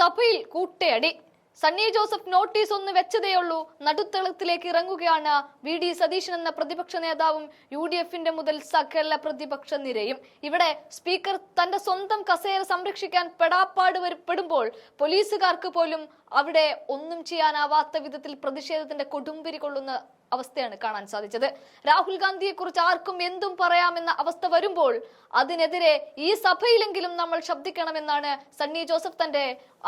സഭയിൽ കൂട്ടയടി. സണ്ണി ജോസഫ് നോട്ടീസ് ഒന്ന് വെച്ചതേയുള്ളൂ നടുത്തളത്തിലേക്ക് ഇറങ്ങുകയാണ് വി ഡി സതീശൻ എന്ന പ്രതിപക്ഷ നേതാവും യു ഡി എഫിന്റെ മുതൽ സകല പ്രതിപക്ഷ നിരയും. ഇവിടെ സ്പീക്കർ തന്റെ സ്വന്തം കസേര സംരക്ഷിക്കാൻ പെടാപ്പാട് വരുപ്പെടുമ്പോൾ പോലീസുകാർക്ക് പോലും അവിടെ ഒന്നും ചെയ്യാനാവാത്ത വിധത്തിൽ പ്രതിഷേധത്തിന്റെ കൊടുമ്പിരി കൊള്ളുന്ന അവസ്ഥയാണ് കാണാൻ സാധിച്ചത്. രാഹുൽ ഗാന്ധിയെ കുറിച്ച് ആർക്കും എന്തും പറയാമെന്ന അവസ്ഥ വരുമ്പോൾ അതിനെതിരെ ഈ സഭയിലെങ്കിലും നമ്മൾ ശബ്ദിക്കണമെന്നാണ് സണ്ണി ജോസഫ് തന്റെ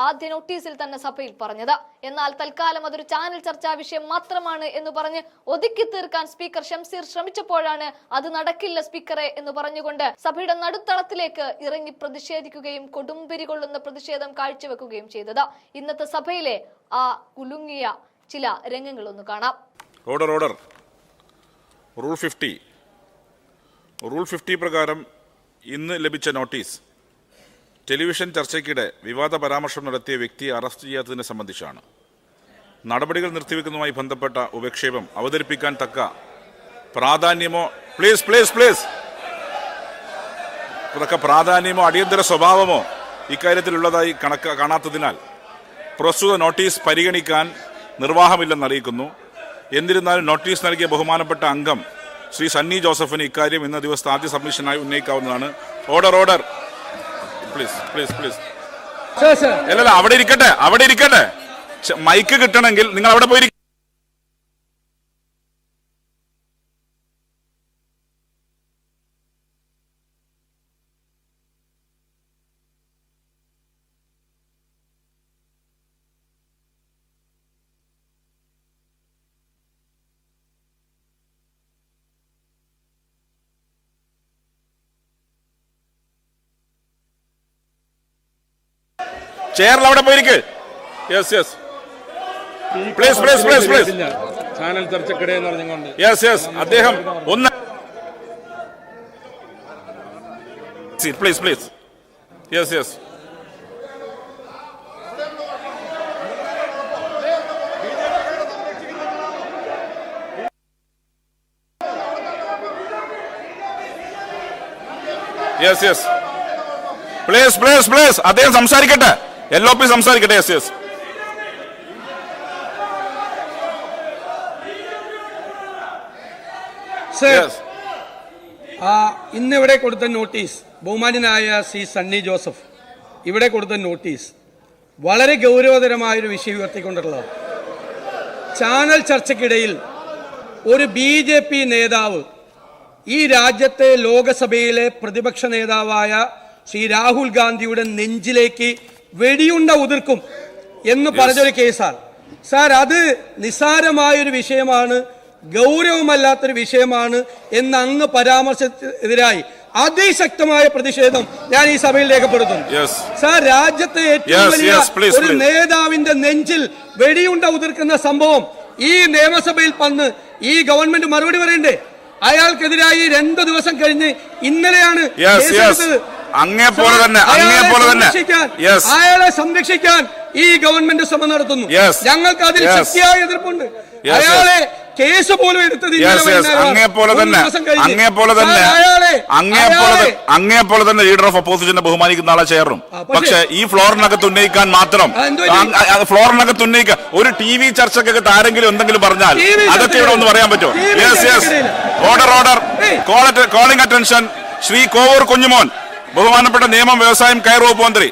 ആദ്യ നോട്ടീസിൽ തന്നെ സഭയിൽ പറഞ്ഞത്. എന്നാൽ തൽക്കാലം അതൊരു ചാനൽ ചർച്ചാ വിഷയം മാത്രമാണ് എന്ന് പറഞ്ഞ് ഒതുക്കി തീർക്കാൻ സ്പീക്കർ ഷംസീർ ശ്രമിച്ചപ്പോഴാണ് അത് നടക്കില്ല സ്പീക്കറെ എന്ന് പറഞ്ഞുകൊണ്ട് സഭയുടെ നടുത്തളത്തിലേക്ക് ഇറങ്ങി പ്രതിഷേധിക്കുകയും കൊടുമ്പിരി കൊള്ളുന്ന പ്രതിഷേധം കാഴ്ചവെക്കുകയും ചെയ്തത്. ഇന്നത്തെ സഭയിലെ ആ കുലുങ്ങിയ ചില രംഗങ്ങളൊന്ന് കാണാം. Order order rule fifty rule fifty പ്രകാരം ഇന്ന് ലഭിച്ച നോട്ടീസ്. ടെലിവിഷൻ ചർച്ചയ്ക്കിടെ വിവാദ പരാമർശം നടത്തിയ വ്യക്തിയെ അറസ്റ്റ് ചെയ്യാത്തതിനെ സംബന്ധിച്ചാണ്. നടപടികൾ നിർത്തിവെക്കുന്നതുമായി ബന്ധപ്പെട്ട ഉപക്ഷേപം അവതരിപ്പിക്കാൻ തക്ക പ്രാധാന്യമോ പ്ലീസ് പ്ലീസ് പ്ലീസ് തക്ക പ്രാധാന്യമോ അടിയന്തര സ്വഭാവമോ ഇക്കാര്യത്തിലുള്ളതായി കണക്ക് കാണാത്തതിനാൽ പ്രസ്തുത നോട്ടീസ് പരിഗണിക്കാൻ നിർവാഹമില്ലെന്ന് അറിയിക്കുന്നു. എന്നിരുന്നാലും നോട്ടീസ് നൽകിയ ബഹുമാനപ്പെട്ട അംഗം ശ്രീ സണ്ണി ജോസഫിന് ഇക്കാര്യം ഇന്ന ദിവസത്തെ ആദ്യ സബ്മിഷനായി ഉന്നയിക്കാവുന്നതാണ്. Order order please please please അല്ലല്ല അവിടെ ഇരിക്കട്ടെ അവിടെ ഇരിക്കട്ടെ. മൈക്ക് കിട്ടണമെങ്കിൽ നിങ്ങൾ അവിടെ പോയി ചെയറിൽ അവിടെ പോയിരിക്ക്. Yes yes please please please please channel ചർച്ചക്കിടെ എന്ന് പറഞ്ഞുകൊണ്ട്. യെസ് യെസ് അദ്ദേഹം ഒന്ന് please please yes yes yes yes please please please അദ്ദേഹം സംസാരിക്കട്ടെ. എൽ ഒ പി സംസാരിക്കട്ടെ എസ് എസ് ഇന്നിവിടെ കൊടുത്ത നോട്ടീസ് ബഹുമാനായ സി സണ്ണി ജോസഫ് ഇവിടെ കൊടുത്ത നോട്ടീസ് വളരെ ഗൗരവതരമായൊരു വിഷയം ഉയർത്തിക്കൊണ്ടുള്ളതാണ് ചാനൽ ചർച്ചയ്ക്കിടയിൽ ഒരു ബി ജെ പി നേതാവ് ഈ രാജ്യത്തെ ലോകസഭയിലെ പ്രതിപക്ഷ നേതാവായ ശ്രീ രാഹുൽ ഗാന്ധിയുടെ നെഞ്ചിലേക്ക് വെടിയുണ്ട ഉതിർക്കും എന്ന് പറഞ്ഞൊരു കേസാണ്. സാർ അത് നിസ്സാരമായൊരു വിഷയമാണ് ഗൗരവമല്ലാത്തൊരു വിഷയമാണ് എന്ന് അങ്ങ് പരാമർശത്തിനെതിരായി അതിശക്തമായ പ്രതിഷേധം ഞാൻ ഈ സഭയിൽ രേഖപ്പെടുത്തുന്നു. സാർ രാജ്യത്തെ ഏറ്റവും വലിയ ഒരു നേതാവിന്റെ നെഞ്ചിൽ വെടിയുണ്ട ഉതിർക്കുന്ന സംഭവം ഈ നിയമസഭയിൽ വന്ന് ഈ ഗവൺമെന്റ് മറുപടി പറയണ്ടേ? അയാൾക്കെതിരായി രണ്ടു ദിവസം കഴിഞ്ഞ് ഇന്നലെയാണ് Yes, പോലെ തന്നെ, അയാളെ അങ്ങേപ്പോലെ തന്നെ. അയാളെ സംരക്ഷിക്കാൻ ഈ ഗവൺമെന്റ് ശ്രമം നടത്തുന്നു. ഞങ്ങൾക്ക് അതിൽ. ശക്തിയായ എതിർപ്പുണ്ട്. അയാളെ കേസ് പോലും എടുത്തത് അങ്ങേ അങ്ങേപ്പോലെ തന്നെ അങ്ങേ പോലെ തന്നെ അങ്ങേ പോലെ അങ്ങേപ്പോലെ പോലെ തന്നെ ലീഡർ ഓഫ് ഒപ്പോസിഷനെ ബഹുമാനിക്കുന്ന ആളെ ചേർന്നു പക്ഷേ- ഈ ഫ്ലോറിനകത്ത് ഉന്നയിക്കാൻ മാത്രം ഫ്ലോറിനകത്ത് ഉന്നയിക്കാൻ ഒരു ടി വി ചർച്ചക്കൊക്കെ ആരെങ്കിലും എന്തെങ്കിലും പറഞ്ഞാൽ അതൊക്കെ ഇവിടെ ഒന്ന് പറയാൻ പറ്റുമോ? Yes yes order order calling attention Shri Kovoor Kunjumon. ബഹുമാനപ്പെട്ട നിയമം വ്യവസായം കയർ വകുപ്പ് മന്ത്രി